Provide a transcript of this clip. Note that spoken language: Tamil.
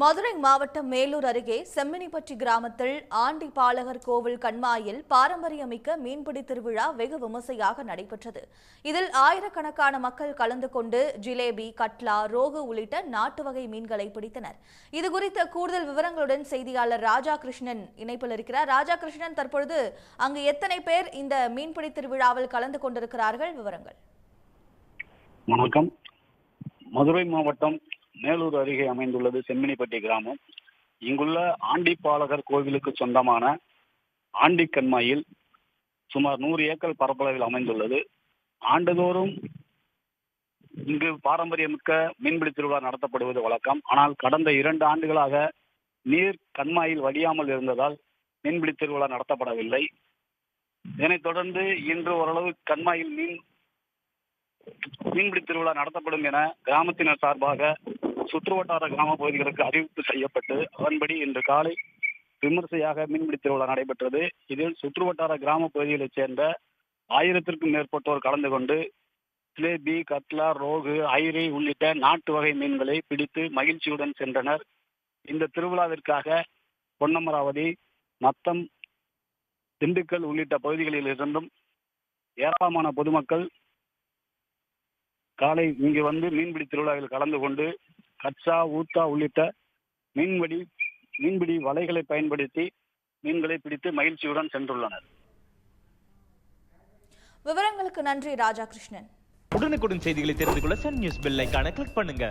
மதுரை மாவட்டம் மேலூர் அருகே செம்மினிப்பட்டி கிராமத்தில் ஆண்டி பாலகர் கோவில் கண்மாயில் பாரம்பரியமிக்க மீன்பிடி திருவிழா வெகு விமர்சையாக நடைபெற்றது. இதில் ஆயிரக்கணக்கான மக்கள் கலந்து கொண்டு ஜிலேபி கட்லா ரோகு உள்ளிட்ட நாட்டு வகை மீன்களை பிடித்தனர். இதுகுறித்த கூடுதல் விவரங்களுடன் செய்தியாளர் ராஜா கிருஷ்ணன் இணைப்பில் இருக்கிறார். ராஜா கிருஷ்ணன் தற்பொழுது அங்கு எத்தனை பேர் இந்த மீன்பிடி திருவிழாவில் கலந்து கொண்டிருக்கிறார்கள்? விவரங்கள். வணக்கம். மதுரை மாவட்டம் மேலூர் அருகே அமைந்துள்ளது செம்மினிப்பட்டி கிராமம். இங்குள்ள ஆண்டிப்பாலகர் கோவிலுக்கு சொந்தமான ஆண்டிக்கண்மாயில் சுமார் நூறு ஏக்கர் பரப்பளவில் அமைந்துள்ளது. ஆண்டுதோறும் இங்கு பாரம்பரியமிக்க மீன்பிடி திருவிழா நடத்தப்படுவது வழக்கம். ஆனால் கடந்த இரண்டு ஆண்டுகளாக நீர் கண்மாயில் வடியாமல் இருந்ததால் மீன்பிடி திருவிழா நடத்தப்படவில்லை. இதனைத் தொடர்ந்து இன்று ஓரளவு கண்மாயில் மீன் மீன்பிடி திருவிழா நடத்தப்படும் என கிராமத்தினர் சார்பாக சுற்றுவட்டார கிராம பகுதிகளுக்கு அறிவிப்பு செய்யப்பட்டு அதன்படி இன்று காலை விமர்சையாக மீன்பிடி திருவிழா நடைபெற்றது. இதில் சுற்றுவட்டார கிராம பகுதிகளைச் சேர்ந்த ஆயிரத்திற்கும் மேற்பட்டோர் கலந்து கொண்டு ஜிலேபி கட்லா ரோகு ஐரி உள்ளிட்ட நாட்டு வகை மீன்களை பிடித்து மகிழ்ச்சியுடன் சென்றனர். இந்த திருவிழாவிற்காக பொன்னமராவதி மத்தம் திண்டுக்கல் உள்ளிட்ட பகுதிகளில் இருந்தும் ஏராளமான பொதுமக்கள் காலை இங்கு வந்து மீன்பிடி திருவிழாவில் கலந்து கொண்டு கச்சா ஊத்தா உள்ளிட்ட மீன்பிடி மீன்பிடி வலைகளை பயன்படுத்தி மீன்களை பிடித்து மகிழ்ச்சியுடன் சென்றுள்ளனர். விவரங்களுக்கு நன்றி ராஜா கிருஷ்ணன் உடனுக்குடன் செய்திகளை தெரிந்து கொள்ள சன் நியூஸ் பெல் ஐகானை கிளிக் பண்ணுங்க.